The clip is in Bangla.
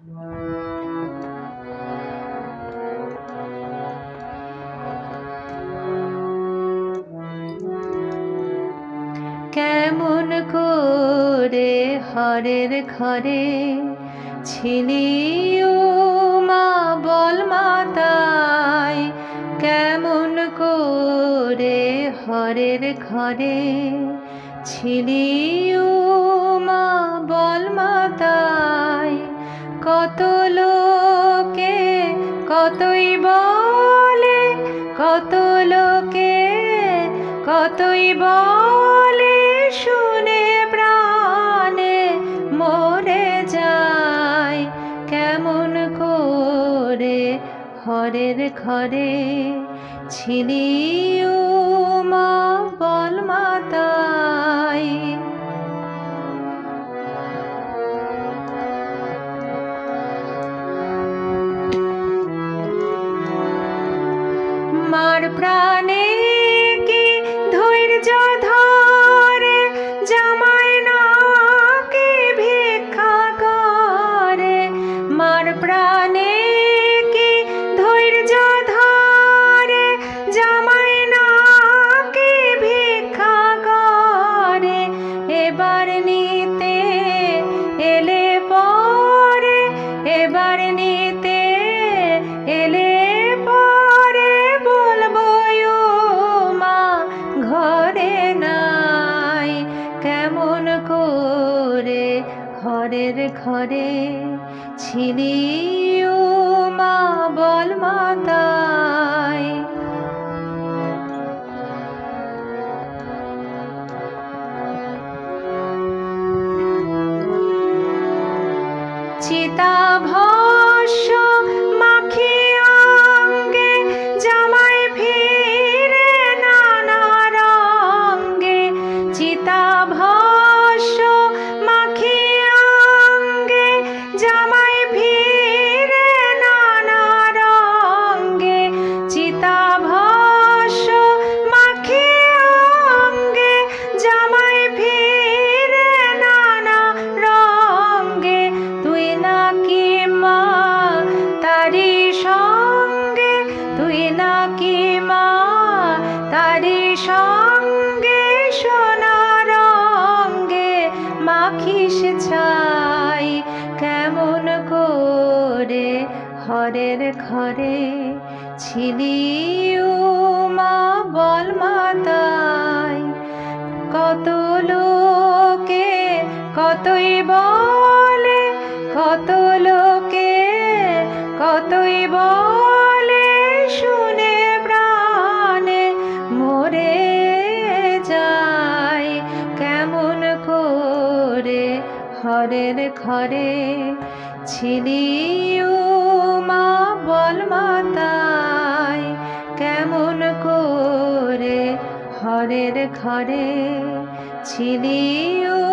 কেমন করে হরের ঘরে ছিলি ও মা বল মাতাই, কেমন করে হরের ঘরে ছিলি ও কতই বলে, কত লোকে, কতই বলে শুনে প্রাণে মরে যায়। কেমন করে হরের ঘরে ছিলি ও মা নিতে এলে পরে, এবার নিতে এলে পরে বলব মা, ঘরে নাই কেমন করে? হরের ঘরে ছিলি মা, বল মাতাই চিতা ভস্য মাখিয়া হরের ঘরে ছিলি মা বল মাতাই কত লোকে কতই বলে, কত লোকে কতই বলে শুনে প্রাণে মরে যায়। কেমন করে হরের ঘরে ছিলি ও মা বল মাতাই কেমন করে হরের ঘরে ছিলি ও মা বল মা